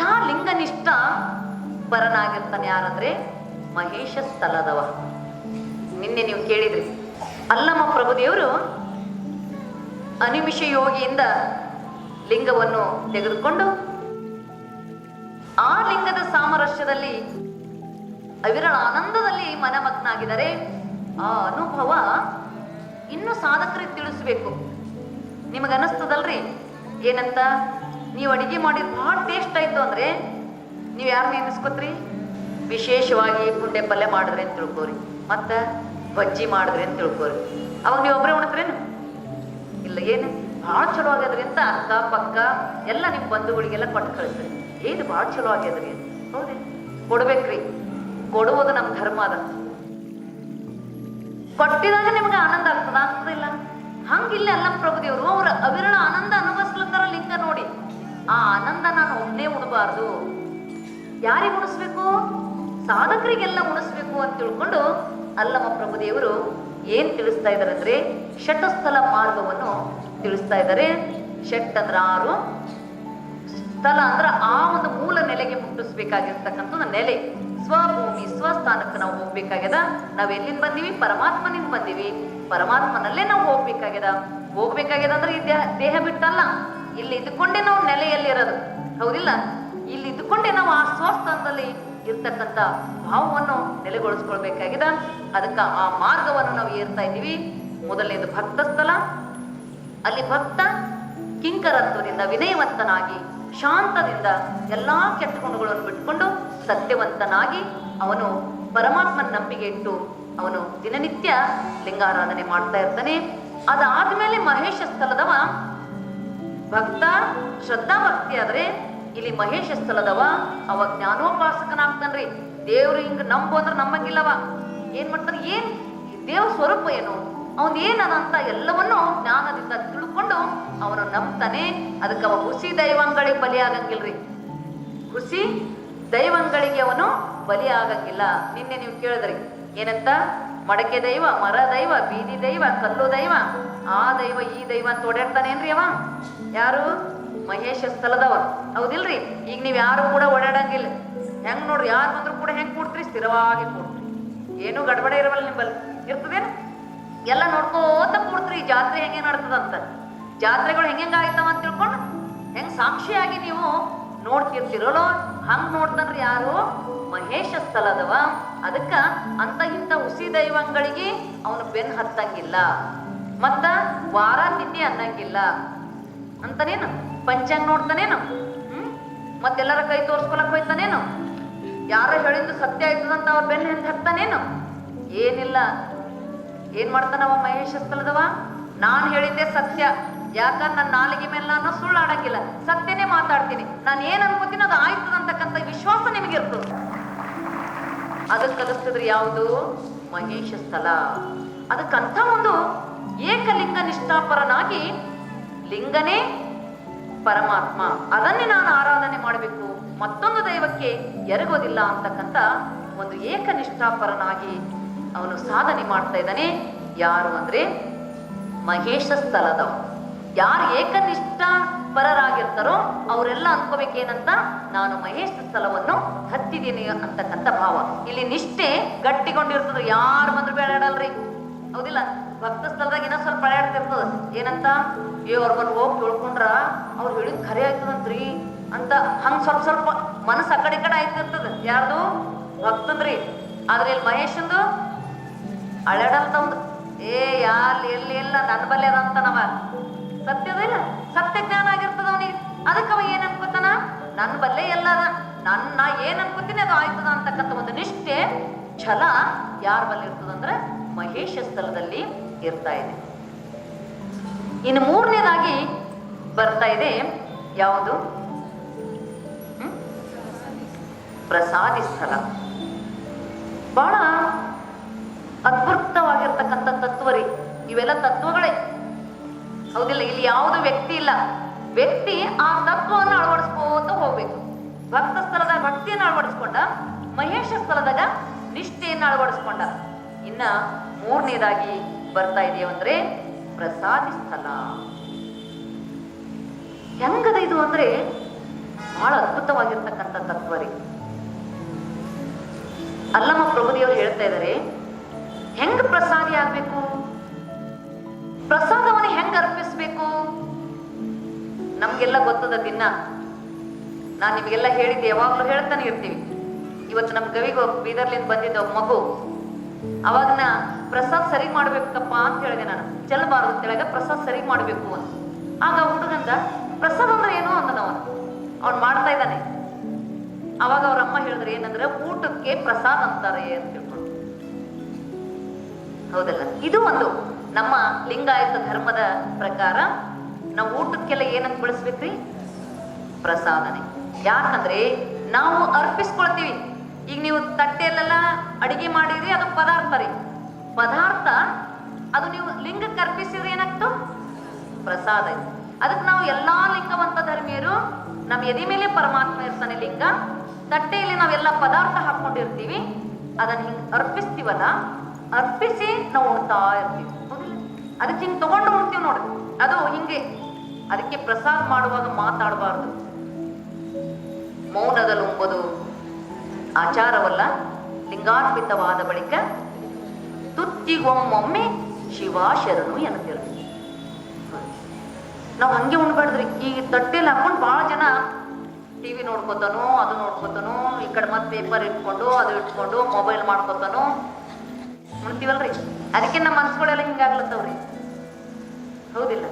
ಇಂಥ ಲಿಂಗನಿಷ್ಠ ಪರನಾಗಿರ್ತಾನೆ ಯಾರಂದ್ರೆ ಮಹೇಶ ಸ್ಥಳದವ ನಿನ್ನೆ ನೀವು ಕೇಳಿದ್ರಿ. ಅಲ್ಲಮ್ಮ ಪ್ರಭುದೇವರು ಅನಿಮಿಷ ಯೋಗಿಯಿಂದ ಲಿಂಗವನ್ನು ತೆಗೆದುಕೊಂಡು ಆ ಲಿಂಗದ ಸಾಮರಸ್ಯದಲ್ಲಿ ಅವಿರಳ ಆನಂದದಲ್ಲಿ ಮನಮಗ್ನಾಗಿದ್ದಾರೆ. ಆ ಅನುಭವ ಇನ್ನು ಸಾಧಕರಿಗೆ ತಿಳಿಸ್ಬೇಕು. ನಿಮಗನಿಸ್ತದಲ್ರಿ ಏನಂತ? ನೀವು ಅಡಿಗೆ ಮಾಡಿದ ಭಾಳ ಟೇಸ್ಟ್ ಆಯ್ತು ಅಂದ್ರೆ ನೀವು ಯಾರು ಎನಿಸ್ಕೊತ್ರಿ ವಿಶೇಷವಾಗಿ ಪುಂಡೆ ಪಲ್ಯ ಮಾಡಿದ್ರೆ ಅಂತ ತಿಳ್ಕೋರಿ. ಮತ್ತ ಬಜ್ಜಿ ಮಾಡಿದ್ರೆ ಅಂತ ತಿಳ್ಕೋರಿ. ಅವಾಗ ನೀವು ಒಬ್ಬರೇ ಉಣ್ತ್ರೇನು ಇಲ್ಲ, ಏನು? ಭಾಳ ಚಲೋ ಆಗ್ಯದ್ರಿ ಅಂತ ಅಕ್ಕ, ಪಕ್ಕ, ಎಲ್ಲ ನಿಮ್ಮ ಬಂಧುಗಳಿಗೆಲ್ಲ ಕೊಟ್ಟು ಕಳಿಸ್ರಿ ಏನು ಭಾಳ ಚಲೋ ಆಗ್ಯದ್ರಿ ಅಂತ. ಹೌದ್ರಿ? ಕೊಡ್ಬೇಕ್ರಿ. ಕೊಡುವುದು ನಮ್ಮ ಧರ್ಮ ಅದ. ಕೊಟ್ಟಿದಾಗ ನಿಮ್ಗೆ ಆನಂದ ಆಗ್ತದ? ಆಗ್ತದಿಲ್ಲ. ಹಂಗಿಲ್ಲ ಅಲ್ಲ ಪ್ರಭುದೇವರು, ಅವ್ರ ಅವಿರಳ ಆನಂದ ಅನುಭವಿಸ್ಲತ್ತಾರ ಲಿಂಗ ನೋಡಿ. ಆ ಆನಂದ ನಾನು ಒಬ್ಬನೇ ಉಣಬಾರ್ದು. ಯಾರಿಗೆ ಉಣಿಸ್ಬೇಕು? ಸಾಧಕರಿಗೆಲ್ಲ ಉಣಿಸ್ಬೇಕು ಅಂತ ತಿಳ್ಕೊಂಡು ಅಲ್ಲಮ್ಮ ಪ್ರಭುದೇವರು ಏನ್ ತಿಳಿಸ್ತಾ ಇದ್ದಾರೆ ಅಂದ್ರೆ ಷಟಸ್ಥಲ ಮಾರ್ಗವನ್ನು ತಿಳಿಸ್ತಾ ಇದ್ದಾರೆ. ಷಟ್ ಅಂದ್ರ ಆರು ಸ್ಥಳ ಅಂದ್ರ ಆ ಒಂದು ಮೂಲ ನೆಲೆಗೆ ಮುಟ್ಟಿಸ್ಬೇಕಾಗಿರ್ತಕ್ಕಂಥದ್ದು ನೆಲೆ. ಸ್ವಭೂಮಿ, ಸ್ವಸ್ಥಾನಕ್ಕೆ ನಾವು ಹೋಗ್ಬೇಕಾಗ್ಯದ. ನಾವ್ ಎಲ್ಲಿಂದ ಬಂದೀವಿ? ಪರಮಾತ್ಮನಿಂದ ಬಂದೀವಿ. ಪರಮಾತ್ಮನಲ್ಲೇ ನಾವು ಹೋಗ್ಬೇಕಾಗ್ಯದ. ಹೋಗ್ಬೇಕಾಗ್ಯದ ಅಂದ್ರೆ ಈ ದೇಹ ದೇಹ ಬಿಟ್ಟಲ್ಲ. ಇಲ್ಲಿ ಇದ್ಕೊಂಡೇ ನಾವು ನೆಲೆಯಲ್ಲಿರೋದು. ಹೌದಿಲ್ಲ? ಇಲ್ಲಿ ಇದ್ಕೊಂಡೇ ನಾವು ಆ ಸ್ವಸ್ಥಾನದಲ್ಲಿ ಇರ್ತಕ್ಕಂಥ ಭಾವವನ್ನು ನೆಲೆಗೊಳಿಸ್ಕೊಳ್ಬೇಕಾಗಿದೆ. ಅದಕ್ಕೆ ಆ ಮಾರ್ಗವನ್ನು ನಾವು ಏರ್ತಾ ಇದ್ದೀವಿ. ಮೊದಲನೇದು ಭಕ್ತ ಸ್ಥಳ ಅಲ್ಲಿ ಭಕ್ತ ಕಿಂಕರತ್ವದಿಂದ ವಿನಯವಂತನಾಗಿ, ಶಾಂತದಿಂದ ಎಲ್ಲಾ ಕೆಟ್ಟ ಗುಣಗಳನ್ನು ಬಿಟ್ಕೊಂಡು ಸತ್ಯವಂತನಾಗಿ ಅವನು ಪರಮಾತ್ಮನ ನಂಬಿಕೆ ಇಟ್ಟು ಅವನು ದಿನನಿತ್ಯ ಲಿಂಗಾರಾಧನೆ ಮಾಡ್ತಾ ಇರ್ತಾನೆ. ಅದಾದ್ಮೇಲೆ ಮಹೇಶ ಸ್ಥಳದವ ಭಕ್ತ ಶ್ರದ್ಧಾ ಭಕ್ತಿ ಆದ್ರೆ ಇಲ್ಲಿ ಮಹೇಶ ಸ್ಥಳದವ, ಅವ ಜ್ಞಾನೋಪಾಸಕನಾಗ್ತಾನ್ರಿ. ದೇವ್ರು ಹಿಂಗ ನಂಬು ಅಂದ್ರೆ ನಂಬಂಗಿಲ್ಲವ. ಏನ್ ಮಾಡ್ತಾನೆ? ಏನ್ ದೇವ ಸ್ವರೂಪ ಏನು? ಅವನ್ ಏನದ ಅಂತ ಎಲ್ಲವನ್ನೂ ಜ್ಞಾನದಿಂದ ತಿಳ್ಕೊಂಡು ಅವನು ನಂಬ್ತಾನೆ. ಅದಕ್ಕೆ ಅವ ಹುಸಿ ದೈವಂಗಳಿಗೆ ಬಲಿಯಾಗಂಗಿಲ್ರಿ. ಹುಸಿ ದೈವಂಗಳಿಗೆ ಅವನು ಬಲಿ ಆಗಂಗಿಲ್ಲ ನಿನ್ನೆ ನೀವು ಕೇಳಿದ್ರಿ. ಏನಂತ? ಮಡಕೆ ದೈವ, ಮರ ದೈವ, ಬೀದಿ ದೈವ, ಕಲ್ಲು ದೈವ, ಆ ದೈವ ಈ ದೈವ ಅಂತ ಓಡಾಡ್ತಾನೇನ್ರಿ ಅವ? ಯಾರು? ಮಹೇಶ ಸ್ಥಳದವ ಹೌದಿಲ್ರಿ? ಈಗ ನೀವು ಯಾರು ಕೂಡ ಓಡಾಡಂಗಿಲ್ಲ. ಹೆಂಗ್ ನೋಡ್ರಿ, ಯಾರು ಬಂದ್ರು ಕೂಡ ಹೆಂಗ್ ಕೂಡ್ತ್ರಿ? ಸ್ಥಿರವಾಗಿ ಕೊಡ್ರಿ ಏನು ಗಡಬಡ ಇರವಲ್ಲ ನಿಂಬಲ್ಲಿ. ಇರ್ತದೇನು? ಎಲ್ಲ ನೋಡ್ಕೋತ ಕೂಡ್ತ್ರಿ ಜಾತ್ರೆ ಹೆಂಗೆ ನಡ್ತದಂತ. ಜಾತ್ರೆಗಳು ಹೆಂಗೆಂಗ ಆಯ್ತವ ಅಂತ ತಿಳ್ಕೊಂಡು, ಹೆಂಗ್ ಸಾಕ್ಷಿಯಾಗಿ ನೀವು ನೋಡ್ತಿರ್ತಿರಲ್ಲೋ, ಹಂಗ್ ನೋಡ್ತಾನ್ರಿ ಯಾರು? ಮಹೇಶ ಸ್ಥಳದವ. ಅದಕ್ಕ ಅಂತ ಇಂಥ ಹುಸಿ ದೈವಂಗಳಿಗೆ ಅವನು ಬೆನ್ ಹತ್ತಂಗಿಲ್ಲ. ಮತ್ತ ವಾರ ತಿಂಡಿ ಅನ್ನಂಗಿಲ್ಲ. ಅಂತನೇನು? ಪಂಚಾಂಗ ನೋಡ್ತಾನೇನು? ಹ್ಮ್? ಮತ್ತೆಲ್ಲರ ಕೈ ತೋರ್ಸ್ಕೊಳಕ್ ಹೋಯ್ತಾನೇನು? ಯಾರ ಹೇಳಿದ್ದು ಸತ್ಯ ಆಯ್ತದಂತ ಅವ್ರ ಬೆನ್ನ ಹಿಂದೆ ಹತ್ತಾನೇನು? ಏನಿಲ್ಲ. ಏನ್ ಮಾಡ್ತಾನವ ಮಹೇಶ ಸ್ಥಳದವ? ನಾನ್ ಹೇಳಿದ್ದೆ ಸತ್ಯ. ಯಾಕ ನನ್ನ ನಾಲಿಗೆ ಮೇಲೆ ನಾನು ಸುಳ್ಳು ಆಡಂಗಿಲ್ಲ. ಸತ್ಯನೇ ಮಾತಾಡ್ತೀನಿ. ನಾನು ಏನ್ ಅನ್ಕೋತೀನಿ ಅದು ಆಯ್ತದ ಅಂತಕ್ಕಂಥ ವಿಶ್ವಾಸ ನಿಮಗಿರ್ತದೆ ಅದಕ್ಕೆ ಕಲಿಸ್ತದ್ರಿ ಯಾವುದು? ಮಹೇಶ ಸ್ಥಳ. ಅದಕ್ಕಂಥ ಒಂದು ಏಕಲಿಂಗ ನಿಷ್ಠಾಪರನಾಗಿ ಲಿಂಗನೇ ಪರಮಾತ್ಮ. ಅದನ್ನೇ ನಾನು ಆರಾಧನೆ ಮಾಡಬೇಕು. ಮತ್ತೊಂದು ದೈವಕ್ಕೆ ಎರಗೋದಿಲ್ಲ ಅಂತಕ್ಕಂಥ ಒಂದು ಏಕನಿಷ್ಠಾಪರನಾಗಿ ಅವನು ಸಾಧನೆ ಮಾಡ್ತಾ ಇದ್ದಾನೆ. ಯಾರು ಅಂದ್ರೆ ಮಹೇಶ ಸ್ಥಳದವ ಯಾರು ಏಕನಿಷ್ಠ ಪರರಾಗಿರ್ತಾರೋ ಅವರೆಲ್ಲ ಅನ್ಕೋಬೇಕೇನಂತ ನಾನು ಮಹೇಶ ಸ್ಥಳವನ್ನು ಹತ್ತಿದ್ದೀನಿ ಅಂತಕ್ಕಂಥ ಭಾವ. ಇಲ್ಲಿ ನಿಷ್ಠೆ ಗಟ್ಟಿಗೊಂಡಿರ್ತದೆ. ಯಾರು ಬಂದ್ರು ಬೇಡಾಡಲ್ರಿ. ಹೌದಿಲ್ಲ? ಭಕ್ತ ಸ್ಥಳದಾಗ ಏನೋ ಸ್ವಲ್ಪ ಅಳಾಡ್ತಿರ್ತದ ಏನಂತ? ಏ ಅವ್ರ ಹೋಗಿ ತಿಳ್ಕೊಂಡ್ರ ಅವ್ರು ಹೇಳಿದ್ ಖರೆ ಆಯ್ತದಂತ್ರಿ ಅಂತ ಹಂಗ್ ಸ್ವಲ್ಪ ಸ್ವಲ್ಪ ಮನಸ್ಸು ಆ ಕಡೆ ಕಡೆ ಆಯ್ತಿರ್ತದ ಯಾರ್ದು? ಭಕ್ತಂದ್ರಿ. ಆದ್ರೆ ಇಲ್ಲಿ ಮಹೇಶಂದು ಅಳಡಲ್ತಂದು ಏ ಯಾಲ್ ಎಲ್ಲಿ, ಎಲ್ಲ ನನ್ನ ಬಲ್ಲೆ ಅದಂತ ನಮ್ಮ ಸತ್ಯದ ಇಲ್ಲ? ಸತ್ಯ ಜ್ಞಾನ ಆಗಿರ್ತದ ಅವನಿಗೆ. ಅದಕ್ಕೆ ಅವ ಏನ್ ಅನ್ಕೋತಾನ? ನನ್ನ ಬಲ್ಲೆ ಎಲ್ಲ ಅದ. ನನ್ನ ಏನ್ ಅನ್ಕೋತೀನಿ ಅದು ಆಯ್ತದ ಅಂತಕ್ಕಂಥ ಒಂದು ನಿಷ್ಠೆ, ಛಲ ಯಾರ ಬಲ್ಲಿ ಇರ್ತದಂದ್ರೆ ಮಹೇಶ ಸ್ಥಳದಲ್ಲಿ ಇರ್ತಾ ಇದೆ. ಇನ್ನು ಮೂರನೇದಾಗಿ ಬರ್ತಾ ಇದೆ ಯಾವುದು? ಪ್ರಸಾದಿ ಸ್ಥಳ. ಬಹಳ ಅದ್ಭುತವಾಗಿರ್ತಕ್ಕಂಥ ತತ್ವ ರೀ. ಇವೆಲ್ಲ ತತ್ವಗಳೇ. ಹೌದಿಲ್ಲ, ಇಲ್ಲಿ ಯಾವುದು ವ್ಯಕ್ತಿ ಇಲ್ಲ. ವ್ಯಕ್ತಿ ಆ ತತ್ವವನ್ನು ಅಳವಡಿಸ್ಕೋತ ಹೋಗ್ಬೇಕು. ಭಕ್ತ ಸ್ಥಳದ ಭಕ್ತಿಯನ್ನು ಅಳವಡಿಸ್ಕೊಂಡ, ಮಹೇಶ ಸ್ಥಳದಾಗ ನಿಷ್ಠೆಯನ್ನು ಅಳವಡಿಸ್ಕೊಂಡ. ಇನ್ನ ಮೂರನೇದಾಗಿ ಬರ್ತಾ ಇದೆಯೋ ಅಂದ್ರೆ ಪ್ರಸಾದಿ ಸ್ಥಳ ಹೆಂಗದ ಇದು ಅಂದ್ರೆ ಬಹಳ ಅದ್ಭುತವಾಗಿರ್ತಕ್ಕಂಥ ತತ್ವ ರೀ. ಅಲ್ಲಮ್ಮ ಪ್ರಭುದೇವರು ಹೇಳ್ತಾ ಇದ್ದಾರೆ ಹೆಂಗ್ ಪ್ರಸಾದಿ ಆಗ್ಬೇಕು? ಪ್ರಸಾದವನ್ನು ಹೆಂಗ್ ಅರ್ಪಿಸ್ಬೇಕು? ನಮ್ಗೆಲ್ಲ ಗೊತ್ತದ ದಿನ. ನಾನು ನಿಮಗೆಲ್ಲ ಹೇಳಿದ್ದೆ ಯಾವಾಗ್ಲೂ ಹೇಳ್ತಾನೆ ಇರ್ತೀವಿ. ಇವತ್ತು ನಮ್ಮ ಗವಿಗೆ ಬೀದರ್ಲಿಂದ ಬಂದಿದ್ದ ಮಗು ಅವಾಗ ನಾ ಪ್ರಸಾದ್ ಸರಿ ಮಾಡ್ಬೇಕಪ್ಪ ಅಂತ ಹೇಳಿದೆ ನಾನು. ಚೆಲ್ಲಬಾರದು ಕೆಳಗೆ ಪ್ರಸಾದ್ ಸರಿ ಮಾಡಬೇಕು ಅಂತ. ಆಗ ಹುಡುಗಂದ, ಪ್ರಸಾದ್ ಅಂದ್ರೆ ಏನು? ಅಂದನವನು ಅವ್ನು ಮಾಡ್ತಾ ಇದ್ದಾನೆ. ಅವಾಗ ಅವ್ರ ಅಮ್ಮ ಹೇಳಿದ್ರೆ, ಏನಂದ್ರೆ ಊಟಕ್ಕೆ ಪ್ರಸಾದ್ ಅಂತಾರೆ ಅಂತ ಹೇಳ್ಕೊಂಡು. ಹೌದಲ್ಲ? ಇದು ಒಂದು ನಮ್ಮ ಲಿಂಗಾಯತ ಧರ್ಮದ ಪ್ರಕಾರ ನಾವು ಊಟಕ್ಕೆಲ್ಲ ಏನಂತ ಬಳಸ್ಬೇಕ್ರಿ? ಪ್ರಸಾದನೆ. ಯಾಕಂದ್ರೆ ನಾವು ಅರ್ಪಿಸ್ಕೊಳ್ತೀವಿ. ಈಗ ನೀವು ತಟ್ಟೆಯಲ್ಲೆಲ್ಲ ಅಡಿಗೆ ಮಾಡಿರಿ, ಅದು ಪದಾರ್ಥ ರೀ. ಪದಾರ್ಥ, ಅದು ನೀವು ಲಿಂಗಕ್ಕೆ ಅರ್ಪಿಸಿದ್ರೆ ಏನಾಗ್ತು? ಪ್ರಸಾದ. ಅದಕ್ಕೆ ನಾವು ಎಲ್ಲಾ ಲಿಂಗವಂತ ಧರ್ಮೀಯರು, ನಮ್ಮ ಎದೆ ಮೇಲೆ ಪರಮಾತ್ಮ ಇರ್ತಾನೆ ಲಿಂಗ, ತಟ್ಟೆಯಲ್ಲಿ ನಾವೆಲ್ಲ ಪದಾರ್ಥ ಹಾಕೊಂಡಿರ್ತೀವಿ ಅದನ್ನ ಹಿಂಗೆ ಅರ್ಪಿಸ್ತೀವಲ್ಲ, ಅರ್ಪಿಸಿ ನಾವು ಉಣ್ತಾ ಇರ್ತೀವಿ? ಅದಕ್ಕೆ ಹಿಂಗ್ ತಗೊಂಡು ಉಣ್ತೀವಿ ನೋಡಿ ಅದು ಹಿಂಗೆ, ಅದಕ್ಕೆ ಪ್ರಸಾದ ಮಾಡುವಾಗ ಮಾತಾಡಬಾರ್ದು. ಮೌನದಲ್ಲಿ ಉಂಬುದು ಆಚಾರವಲ್ಲ, ಲಿಂಗಾರ್ಪಿತವಾದ ಬಳಿಕ ತುತ್ತಿಗೊಮ್ಮೊಮ್ಮೆ ಶಿವ ಶರಣು ಎನ್ನುತ್ತಿರು ನಾವು ಹಂಗೆ ಉಣ್ಬಾರ್ದ್ರಿ, ಈ ತಟ್ಟೆಲಿ ಹಾಕೊಂಡು ಭಾಳ ಜನ ಟಿವಿ ನೋಡ್ಕೊತಾನೋ, ಅದು ನೋಡ್ಕೊತಾನೋ, ಈ ಕಡೆ ಮತ್ತೆ ಪೇಪರ್ ಇಟ್ಕೊಂಡು, ಅದು ಇಟ್ಕೊಂಡು ಮೊಬೈಲ್ ಮಾಡ್ಕೊತಾನೋ, ಉಣ್ತೀವಲ್ರಿ? ಅದಕ್ಕೆ ನಮ್ಮ ಮನಸ್ಸುಗಳೆಲ್ಲ ಹಿಂಗಾಗ್ಲತ್ತವ್ರಿ ಹೌದಿಲ್ಲ.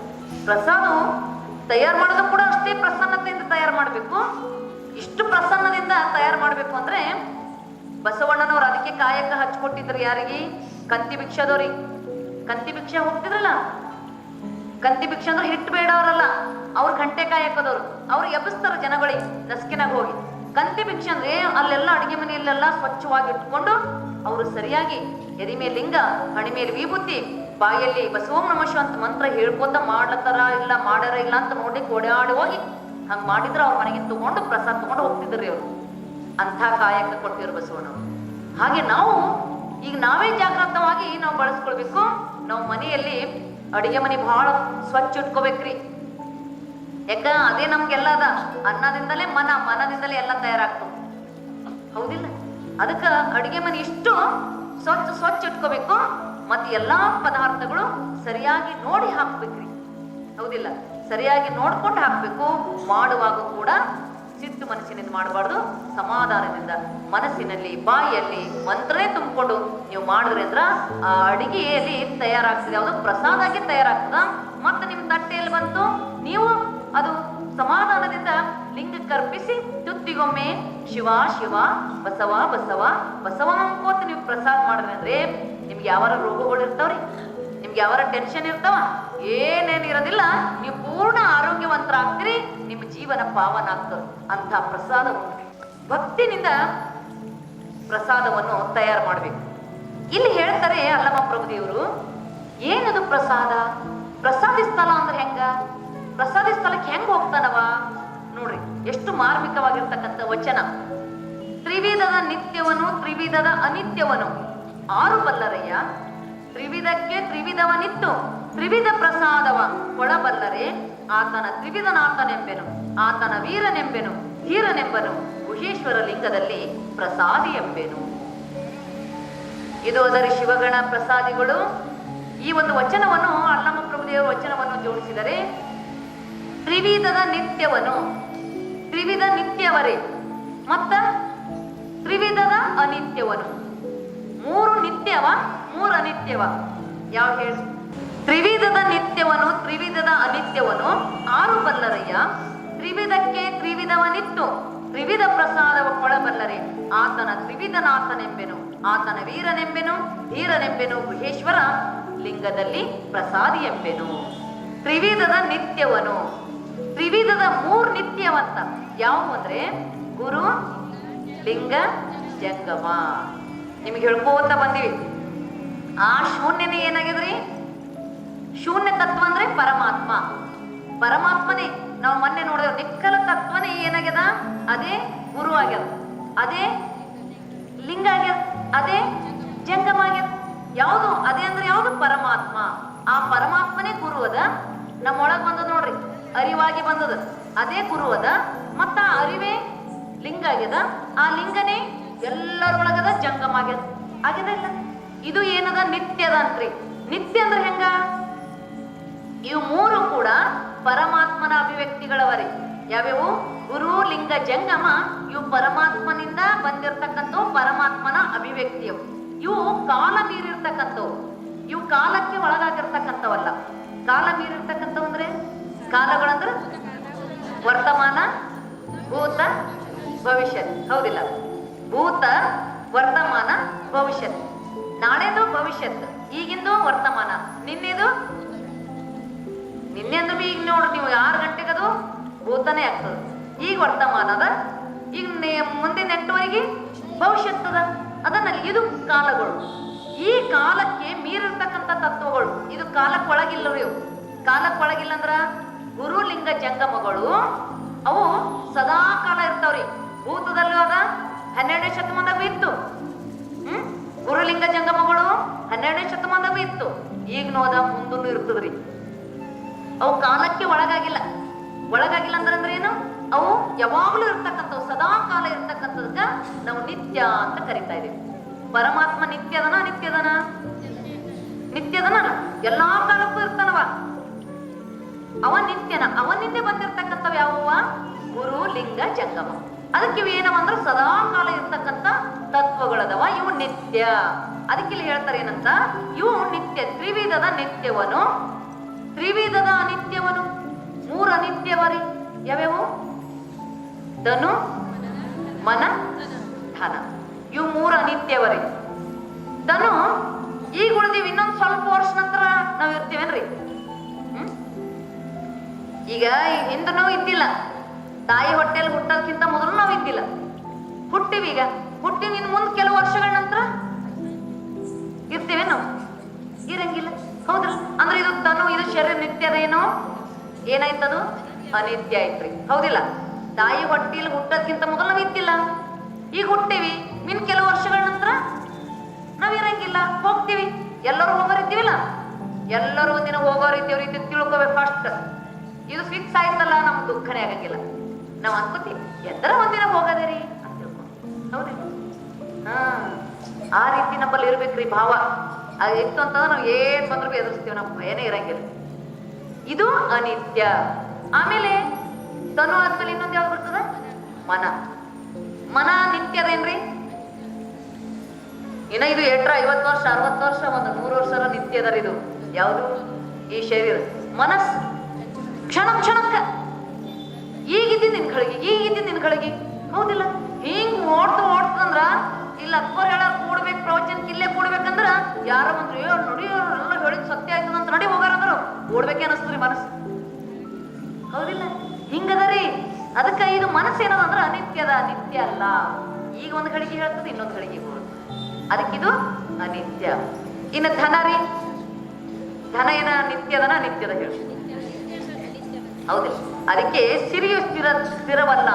ಪ್ರಸಾದ ತಯಾರು ಮಾಡೋದು ಕೂಡ ಅಷ್ಟೇ ಪ್ರಸನ್ನತೆಯಿಂದ ತಯಾರು ಮಾಡಬೇಕು. ಇಷ್ಟು ಪ್ರಸನ್ನದಿಂದ ತಯಾರು ಮಾಡಬೇಕು ಅಂದ್ರೆ ಬಸವಣ್ಣನವ್ರು ಅದಕ್ಕೆ ಕಾಯಕ ಹಚ್ಕೊಟ್ಟಿದ್ರು ಯಾರಿಗೆ? ಕಂತಿ ಭಿಕ್ಷದವ್ರಿ ಕಂತಿ ಭಿಕ್ಷೆ ಹೋಗ್ತಿದ್ರಲ್ಲ? ಕಂತಿ ಭಿಕ್ಷೆ ಅಂದ್ರೆ ಹಿಟ್ಟು ಬೇಡವ್ರಲ್ಲ, ಅವ್ರು ಗಂಟೆ ಕಾಯಕದವ್ರು. ಅವ್ರು ಎಬ್ಬಿಸ್ತಾರ ಜನಗಳಿಗೆ ನಸ್ಕಿನಾಗ ಹೋಗಿ. ಕಂತಿ ಭಿಕ್ಷೆ ಅಂದ್ರೆ ಅಲ್ಲೆಲ್ಲ ಅಡಿಗೆ ಮನೆಯಲ್ಲೆಲ್ಲ ಸ್ವಚ್ಛವಾಗಿ ಇಟ್ಕೊಂಡು ಅವರು ಸರಿಯಾಗಿ ಎದಿ ಮೇಲೆ ಲಿಂಗ ಹಣಿ ಮೇಲೆ ವಿಭೂತಿ, ಬಾಯಲ್ಲಿ ಬಸವಂ ನಮಶ ಅಂತ ಮಂತ್ರ ಹೇಳ್ಕೊತ ಮಾಡ್ಲತ್ತಾರ ಇಲ್ಲ, ಮಾಡ್ಯಾರ ಇಲ್ಲ ಅಂತ ನೋಡಿ ಓಡಾಡಿ ಹೋಗಿ ಹಂಗ್ ಮಾಡಿದ್ರ ಅವ್ರ ಮನೆಗೆ ತಗೊಂಡು ಪ್ರಸಾದ ತಗೊಂಡು ಹೋಗ್ತಿದ್ರಿ ಅವರು. ಅಂಥ ಕಾಯಕ ಕೊಟ್ಟಿರು ಬಸವಣ್ಣ ಹಾಗೆ ನಾವು, ಈಗ ನಾವೇ ಜಾಗೃತವಾಗಿ ನಾವು ಬಳಸ್ಕೊಳ್ಬೇಕು. ನಾವು ಮನೆಯಲ್ಲಿ ಅಡಿಗೆ ಮನೆ ಬಹಳ ಸ್ವಚ್ಛ ಇಟ್ಕೋಬೇಕ್ರಿ. ಯಾಕ? ಅದೇ ನಮ್ಗೆಲ್ಲ ಅದ. ಅನ್ನದಿಂದಲೇ ಮನ, ಮನದಿಂದಲೇ ಎಲ್ಲ ತಯಾರಾಗ್ತವೆ ಹೌದಿಲ್ಲ? ಅದಕ್ಕ ಅಡಿಗೆ ಮನೆ ಇಷ್ಟು ಸ್ವಚ್ಛ ಸ್ವಚ್ಛ ಇಟ್ಕೋಬೇಕು. ಮತ್ತೆ ಎಲ್ಲಾ ಪದಾರ್ಥಗಳು ಸರಿಯಾಗಿ ನೋಡಿ ಹಾಕ್ಬೇಕ್ರಿ. ಹೌದಿಲ್ಲ? ಸರಿಯಾಗಿ ನೋಡ್ಕೊಂಡು ಹಾಕ್ಬೇಕು. ಮಾಡುವಾಗ ಕೂಡ ಚಿತ್ತು ಮನಸ್ಸಿನಿಂದ ಮಾಡಬಾರ್ದು. ಸಮಾಧಾನದಿಂದ ಮನಸ್ಸಿನಲ್ಲಿ ಬಾಯಿಯಲ್ಲಿ ಮಂತ್ರನೇ ತುಂಬಿಕೊಂಡು ನೀವು ಮಾಡಿದ್ರಿ ಅಂದ್ರ ಆ ಅಡಿಗೆಯಲ್ಲಿ ತಯಾರಾಗ್ತದೆ. ಯಾವುದು ಪ್ರಸಾದ ಆಗಿ ತಯಾರಾಗ್ತದ. ಮತ್ತೆ ನಿಮ್ ತಟ್ಟೆಯಲ್ಲಿ ಬಂತು ನೀವು ಅದು ಸಮಾಧಾನದಿಂದ ಲಿಂಗಕ್ಕೆ ಅರ್ಪಿಸಿ ತುತ್ತಿಗೊಮ್ಮೆ ಶಿವ ಶಿವ, ಬಸವ ಬಸವ ಬಸವ ಅನ್ಕೋತ ನೀವು ಪ್ರಸಾದ ಮಾಡಿದ್ರೆ ಅಂದ್ರೆ ನಿಮ್ಗೆ ಯಾವಾರ ರೋಗಗಳು ಇರ್ತಾವ್ರಿ. ಯಾವಾರ ಟೆನ್ಷನ್ ಇರ್ತಾವ? ಏನೇನ್ ಇರೋದಿಲ್ಲ. ನೀವು ಪೂರ್ಣ ಆರೋಗ್ಯವಂತರಾಗ್ತೀರಿ, ನಿಮ್ಮ ಜೀವನ ಪಾವನ ಆಗ್ತದೆ ಅಂತ ಪ್ರಸಾದ. ಭಕ್ತಿನಿಂದ ಪ್ರಸಾದವನ್ನು ತಯಾರು ಮಾಡಬೇಕು. ಇಲ್ಲಿ ಹೇಳ್ತಾರೆ ಅಲ್ಲಮ್ಮ ಪ್ರಭುದೇವರು, ಏನದು ಪ್ರಸಾದ? ಪ್ರಸಾದಿ ಸ್ಥಳ ಅಂದ್ರೆ ಹೆಂಗ? ಪ್ರಸಾದಿ ಸ್ಥಳಕ್ಕೆ ಹೆಂಗ್ ಹೋಗ್ತಾನವ? ನೋಡ್ರಿ, ಎಷ್ಟು ಮಾರ್ಮಿಕವಾಗಿರ್ತಕ್ಕಂಥ ವಚನ. ತ್ರಿವಿಧದ ನಿತ್ಯವನು, ತ್ರಿವಿಧದ ಅನಿತ್ಯವನು. ಆರು ಬಲ್ಲರಯ್ಯ ತ್ರಿವಿಧಕ್ಕೆ ತ್ರಿವಿಧವನಿತ್ತು. ತ್ರಿವಿಧ ಪ್ರಸಾದವ ಕೊಡಬಲ್ಲರೆ ಆತನ ತ್ರಿವಿಧನಾಥನೆಂಬೆನು, ಆತನ ವೀರನೆಂಬೆನು, ಧೀರನೆಂಬನು ಗುಹೇಶ್ವರ ಲಿಂಗದಲ್ಲಿ ಪ್ರಸಾದಿ ಎಂಬೆನು ಇದು ಅದರ ಶಿವಗಣ ಪ್ರಸಾದಿಗಳು. ಈ ಒಂದು ವಚನವನ್ನು ಅಲ್ಲಮ್ಮ ಪ್ರಭುದೇವರ ವಚನವನ್ನು ಜೋಡಿಸಿದರೆ, ತ್ರಿವಿಧದ ನಿತ್ಯವನು, ತ್ರಿವಿಧ ನಿತ್ಯವರೇ, ಮತ್ತ ತ್ರಿವಿಧದ ಅನಿತ್ಯವನು. ಮೂರು ನಿತ್ಯವ ಮೂರು ಅನಿತ್ಯವ ಯಾವ ಹೇಳಿ? ತ್ರಿವಿಧದ ನಿತ್ಯವನು ತ್ರಿವಿಧದ ಅನಿತ್ಯವನು ಆರು ಬಲ್ಲರಯ್ಯ. ತ್ರಿವಿಧಕ್ಕೆ ತ್ರಿವಿಧವನಿತ್ತು. ತ್ರಿವಿಧ ಪ್ರಸಾದವ ಕೊಳಬಲ್ಲರೆ ಆತನ ತ್ರಿವಿಧನಾಥನೆಂಬೆನು. ಆತನ ವೀರನೆಂಬೆನು. ಧೀರನೆಂಬೆನು ಗುಹೇಶ್ವರ. ಲಿಂಗದಲ್ಲಿ ಪ್ರಸಾದಿ ಎಂಬೆನು ತ್ರಿವಿಧದ ನಿತ್ಯವನು ತ್ರಿವಿಧದ ಮೂರ್ ನಿತ್ಯವಂತ. ಯಾವುವು ಅಂದ್ರೆ? ಗುರು, ಲಿಂಗ, ಜಂಗಮ. ನಿಮ್ಗೆ ಹೇಳ್ಕೋತ ಬಂದಿವಿ. ಆ ಶೂನ್ಯನೇ ಏನಾಗಿದ್ರಿ? ಶೂನ್ಯ ತತ್ವ ಅಂದ್ರೆ ಪರಮಾತ್ಮ. ಪರಮಾತ್ಮನೇ, ನಾವು ಮೊನ್ನೆ ನೋಡಿದ್ರೆ ನಿಕ್ಕಲ ತತ್ವನೇ ಏನಾಗ್ಯದ? ಅದೇ ಗುರು ಆಗ್ಯದ. ಅದೇ ಲಿಂಗ ಆಗ್ಯದ. ಅದೇ ಜಂಗಮ ಆಗ್ಯದ. ಯಾವುದು? ಅದೇ ಅಂದ್ರೆ ಯಾವುದು? ಪರಮಾತ್ಮ. ಆ ಪರಮಾತ್ಮನೇ ಗುರು ಅದ. ನಮ್ಮೊಳಗ್ ಬಂದದ ನೋಡ್ರಿ, ಅರಿವಾಗಿ ಬಂದದ. ಅದೇ ಗುರು ಅದ. ಮತ್ತ ಆ ಅರಿವೇ ಲಿಂಗ ಆಗ್ಯದ. ಆ ಲಿಂಗನೇ ಎಲ್ಲರೊಳಗದ ಜಂಗಮ ಆಗ್ಯದ. ಆಗ್ಯದ ಇಲ್ಲ? ಇದು ಏನದ ನಿತ್ಯದ ಅಂತ್ರಿ. ನಿತ್ಯ ಅಂದ್ರೆ ಹೆಂಗ? ಇವು ಮೂರು ಕೂಡ ಪರಮಾತ್ಮನ ಅಭಿವ್ಯಕ್ತಿಗಳವರಿ. ಯಾವ್ಯಾವು? ಗುರು, ಲಿಂಗ, ಜಂಗಮ, ಇವು ಪರಮಾತ್ಮನಿಂದ ಬಂದಿರತಕ್ಕಂಥವು ಪರಮಾತ್ಮನ ಅಭಿವ್ಯಕ್ತಿಯವು. ಇವು ಕಾಲ ಮೀರಿರ್ತಕ್ಕಂಥವು. ಇವು ಕಾಲಕ್ಕೆ ಒಳಗಾಗಿರ್ತಕ್ಕಂಥವಲ್ಲ. ಕಾಲ ಮೀರಿರ್ತಕ್ಕಂಥವು ಅಂದ್ರೆ? ಕಾಲಗಳಂದ್ರೆ? ವರ್ತಮಾನ, ಭೂತ, ಭವಿಷ್ಯತ್. ಹೌದಿಲ್ಲ. ಭೂತ, ವರ್ತಮಾನ, ಭವಿಷ್ಯತ್. ನಾಳೆದು ಭವಿಷ್ಯತ್, ಈಗಿಂದು ವರ್ತಮಾನ. ನಿನ್ನೆದು? ನಿನ್ನೆ ಅಂದ್ರೆ ಈಗ ನೋಡ್ರಿ ನೀವು ಆರು ಅದು ಭೂತನೇ ಆಗ್ತದೆ. ಈಗ ವರ್ತಮಾನ ಅದ. ಈಗ ಮುಂದಿನ ಎಂಟುವರೆಗೆ ಭವಿಷ್ಯತ್ ಅದ. ಅದನ್ನಲ್ಲಿ ಇದು ಕಾಲಗಳು. ಈ ಕಾಲಕ್ಕೆ ಮೀರಿರ್ತಕ್ಕಂಥ ತತ್ವಗಳು. ಇದು ಕಾಲಕ್ಕೊಳಗಿಲ್ಲವ್ರಿ ಇವು. ಕಾಲಕ್ಕೆ ಒಳಗಿಲ್ಲ ಅಂದ್ರ ಗುರುಲಿಂಗ ಜಂಗಮಗಳು, ಅವು ಸದಾ ಕಾಲ ಇರ್ತಾವ್ರಿ. ಭೂತದಲ್ಲೂ ಅದ. ಹನ್ನೆರಡನೇ ಶತಮಾನದಾಗ ಇತ್ತು ಗುರುಲಿಂಗ ಜಂಗಮಗಳು ಹನ್ನೆರಡನೇ ಶತಮಾನದಾಗ ಇತ್ತು. ಈಗ ನೋದ ಮುಂದೂ ಇರ್ತದ್ರಿ. ಅವು ಕಾಲಕ್ಕೆ ಒಳಗಾಗಿಲ್ಲ. ಒಳಗಾಗಿಲ್ಲ ಅಂದ್ರೆ ಏನು? ಅವು ಯಾವಾಗಲೂ ಇರ್ತಕ್ಕಂಥವು, ಸದಾ ಕಾಲ ಇರ್ತಕ್ಕಂಥದಕ್ಕ ನಾವು ನಿತ್ಯ ಅಂತ ಕರಿತಾ ಇದೀವಿ. ಪರಮಾತ್ಮ ನಿತ್ಯದನ ನಿತ್ಯದನ ನಿತ್ಯದನ ಎಲ್ಲಾ ಕಾಲಕ್ಕೂ ಇರ್ತಾನವ. ಅವ ನಿತ್ಯನ ಅವನಿಂದ ಬಂದಿರ್ತಕ್ಕಂಥವು ಯಾವುವ ಗುರು ಲಿಂಗ ಜಂಗಮ. ಅದಕ್ಕೆ ಇವು ಏನವ ಅಂದ್ರೆ ಸದಾ ಕಾಲ ಇರ್ತಕ್ಕಂಥ ತತ್ವಗಳದವ, ಇವು ನಿತ್ಯ. ಅದಕ್ಕೆ ಇಲ್ಲಿ ಹೇಳ್ತಾರೆ ಏನಂತ? ಇವು ನಿತ್ಯ, ತ್ರಿವಿಧದ ನಿತ್ಯವನು. ತ್ರಿವಿಧದ ಅನಿತ್ಯವನು ಮೂರ ಅನಿತ್ಯವರಿ ಯಾವ್ಯಾವು? ಧನು, ಮನ, ಧನ. ಇವು ಮೂರು ಅನಿತ್ಯವರಿ ಧನು, ಈಗ ಉಳಿದೀವಿ ಇನ್ನೊಂದು ಸ್ವಲ್ಪ ವರ್ಷ ನಂತರ ನಾವು ಇರ್ತೀವೇನ್ರಿ? ಈಗ ಹಿಂದನೂ ಇದ್ದಿಲ್ಲ. ತಾಯಿ ಹೊಟ್ಟೆಯಲ್ಲಿ ಹುಟ್ಟೋದ್ಕಿಂತ ಮೊದಲು ನಾವು ಇದ್ದಿಲ್ಲ. ಹುಟ್ಟಿವೀಗ ಹುಟ್ಟಿ ನಿನ್ ಮುಂದೆ ಕೆಲವು ವರ್ಷಗಳ ನಂತರ ಇರ್ತೇವೆ ನಾವು ಇರಂಗಿಲ್ಲ. ಹೌದ್ರ? ಅಂದ್ರೆ ಇದು ತನು ಇದು ಶರೀರ ನಿತ್ಯದ ಏನೋ? ಏನಾಯ್ತದು ಅನಿತ್ಯ ಐತ್ರಿ. ಹೌದಿಲ್ಲ. ತಾಯಿ ಹೊಟ್ಟಿಲ್ ಹುಟ್ಟೋದ್ಕಿಂತ ಮೊದಲು ನಾವು ಇದ್ದಿಲ್ಲ. ಈಗ ಹುಟ್ಟಿವಿ. ನಿನ್ ಕೆಲವು ವರ್ಷಗಳ ನಂತರ ನಾವ್ ಇರಂಗಿಲ್ಲ. ಹೋಗ್ತೀವಿ. ಎಲ್ಲರೂ ಹೋಗೋರಿದ್ದೀವಿಲ್ಲ ಎಲ್ಲರೂ ಒಂದಿನ ಹೋಗೋ ಇದ್ದೀವ್ರಿ ರೀತಿ ತಿಳ್ಕೊಬೇಕು ಫಸ್ಟ್ ಇದು ಫಿಕ್ಸ್ ಆಯ್ತಲ್ಲ ನಮ್ ದುಃಖನೇ ಆಗಂಗಿಲ್ಲ. ನಾವ್ ಅನ್ಕೋತೀವಿ ಎತ್ತರ ಒಂದಿನ ಹೋಗದೆ ರೀ ಅಂತ ತಿಳ್ಕೊಂಡು ಹೌದಿಲ್ಲ ಹಾ, ಆ ರೀತಿ ನಮ್ಮಲ್ಲಿ ಇರ್ಬೇಕ್ರಿ ಭಾವ. ಅದು ಇತ್ತು ಅಂತಂದ್ರೆ ನಾವು ಏನ್ ಬಂದ್ರು ಎದುರಿಸ್ತೀವಿ ನಮ್ಮ ಭಯನೇ ಇರಂಗಿಲ್ಲ. ಇದು ಅನಿತ್ಯ. ಆಮೇಲೆ ತನು ಆದ್ಮೇಲೆ ಇನ್ನೊಂದು ಯಾವ್ದು ಬರ್ತದ? ಮನ. ಮನ ನಿತ್ಯದೇನ್ರಿ ಇನ್ನ ಇದು ಎಟ್ರ, ಐವತ್ತು ವರ್ಷ, ಅರವತ್ತು ವರ್ಷ, ಒಂದು ನೂರು ವರ್ಷ ನಿತ್ಯದರ ಇದು. ಯಾವುದು? ಈ ಶರೀರ. ಮನಸ್ ಕ್ಷಣ ಕ್ಷಣಕ್ಕ. ಈಗಿದ್ದೀನಿ ನಿನ್ ಗಳಿಗೆ ಈಗಿದ್ದೀನಿ ನಿನ್ ಗಳಿಗೆ ಹೌದಿಲ್ಲ? ಹಿಂಗ್ ಓಡ್ತು ಓಡ್ತಂದ್ರ ಇಲ್ಲ ಅಕ್ಬರ್ ಹೇಳ ಕೂಡ್ಬೇಕು, ಪ್ರವಚನ ಇಲ್ಲೇ ಕೂಡ್ಬೇಕಂದ್ರ, ಯಾರ ಬಂದ್ರು, ಏ, ನೋಡಿ ಎಲ್ಲ ಹೇಳಿದ್ ಸತ್ಯ ಆಯ್ತದ ಅಂತ ನಡಿ ಹೋಗಾರ ಅಂದ್ರು. ಓಡ್ಬೇಕೆ ಅನಸ್ತದ್ರಿ ಮನಸ್ಸು. ಹೌದಿಲ್ಲ? ಹಿಂಗದರಿ. ಅದಕ್ಕ ಇದು ಮನಸ್ಸು ಏನದಂದ್ರ ಅನಿತ್ಯದ ನಿತ್ಯ ಅಲ್ಲ. ಈಗ ಒಂದ್ ಗಳಿಗೆ ಹೇಳ್ತದೆ, ಇನ್ನೊಂದು ಗಳಿಗೆ ಹೋಗುತ್ತೆ ಅದಕ್ಕಿದು ಅನಿತ್ಯ. ಇನ್ನು ಧನ ರೀ. ಧನ ಏನ? ನಿತ್ಯದನ ನಿತ್ಯದ ಹೇಳಿ ಹೌದಿಲ್ಲ? ಅದಕ್ಕೆ ಸಿರಿಯು ಸ್ಥಿರ ಸ್ಥಿರವಲ್ಲ.